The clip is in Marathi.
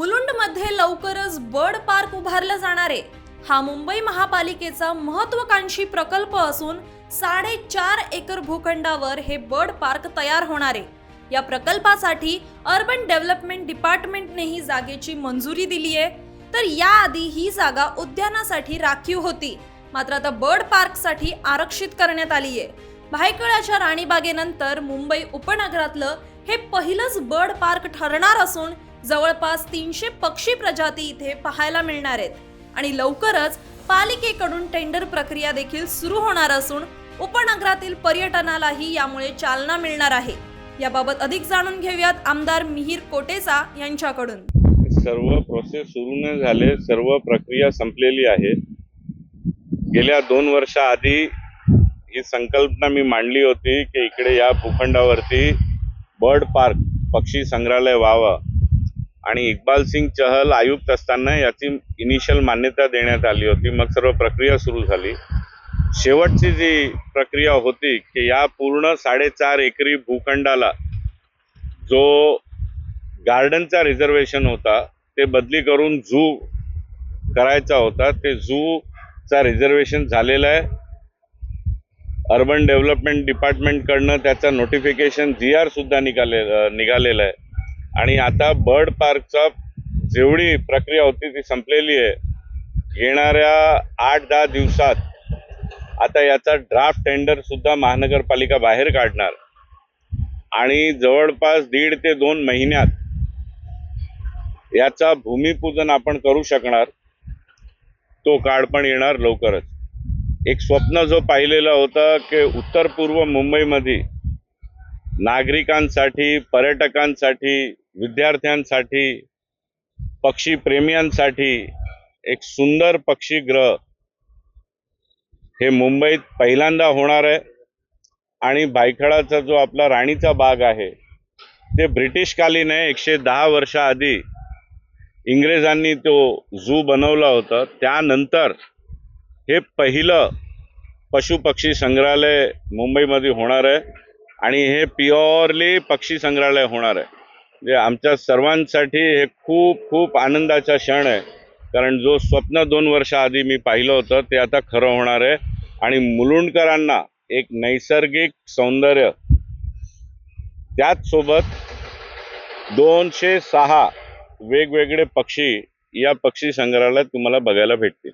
मुलुंडमध्ये लवकरच बर्ड पार्क उभारला जाणार आहे. हा मुंबई महापालिकेचा महत्वाकांक्षी प्रकल्प असून साडेचार एकर भूखंडावर हे बर्ड पार्क तयार होणार आहे. या प्रकल्पासाठी अर्बन डेव्हलपमेंट डिपार्टमेंटनेही जागेची मंजुरी दिली आहे. तर याआधी ही जागा उद्यानासाठी राखीव होती. मात्र आता बर्ड पार्कसाठी आरक्षित करण्यात आली आहे. भायखळ्याच्या राणीबागेनंतर मुंबई उपनगरातलं हे पहिलंच बर्ड पार्क ठरणार असून जवळपास तीनशे पक्षी प्रजाती इथे पाहायला मिळणार आहेत. आणि लवकरच पालिकेकडून टेंडर प्रक्रिया देखील सुरू होणार असून उपनगरातील पर्यटनालाही यामुळे चालना मिळणार आहे. याबाबत अधिक जाणून घेऊयात आमदार मिहीर कोटेचा यांच्याकडून. सर्व प्रोसेस सुरू न झाले सर्व प्रक्रिया संपलेली आहे. गेल्या दोन वर्षाआधी ही संकल्पना मी मांडली होती की इकडे या भूखंडावरती बर्ड पार्क पक्षी संग्रहालय व्हावं. आणि इक्बाल सिंग चहल आयुक्त असताना याची इनिशियल मान्यता देण्यात आली होती. मग सर्व प्रक्रिया सुरू झाली. शेवटची जी प्रक्रिया होती की या पूर्ण साडेचार एकरी भूखंडाला जो गार्डनचा रिझर्वेशन होता ते बदली करून झू करायचा होता. ते झूचा रिझर्वेशन झालेलं आहे. अर्बन डेव्हलपमेंट डिपार्टमेंटकडनं त्याचं नोटिफिकेशन जी आर सुद्धा निघाले निघालेलं आहे. आणि आता बर्ड पार्कचा जेवढी प्रक्रिया होती ती संपलेली आहे. येणाऱ्या आठ दहा दिवसात आता याचा ड्राफ्ट टेंडर सुद्धा महानगरपालिका बाहेर काढणार. आणि जवळपास दीड ते दोन महिन्यात याचा भूमिपूजन आपण करू शकणार तो काळ पण येणार लवकरच. एक स्वप्न जो पाहिलेला होता की उत्तर पूर्व मुंबईमध्ये नागरिकांसाठी पर्यटकांसाठी विद्यार्थ्यांसाठी पक्षी प्रेमियांसाठी एक सुंदर पक्षीग्रह हे मुंबईत पहिल्यांदा होणार आहे. आणि भायखळाचा जो आपला राणीचा बाग आहे ते ब्रिटिशकालीन आहे. एकशे दहा वर्षाआधी इंग्रजांनी तो झू बनवला होता. त्यानंतर हे पहिलं पशुपक्षी संग्रहालय मुंबईमध्ये होणार आहे. आणि हे प्युअरली पक्षी संग्रहालय होणार आहे. म्हणजे आमच्या सर्वांसाठी हे खूप खूप आनंदाचा क्षण आहे. कारण जो स्वप्न दोन वर्षाआधी मी पाहिलं होतं ते आता खरं होणार आहे. आणि मुलुंडकरांना एक नैसर्गिक सौंदर्य त्याचसोबत दोनशे सहा वेगवेगळे पक्षी या पक्षी संग्रहालयात तुम्हाला बघायला भेटतील.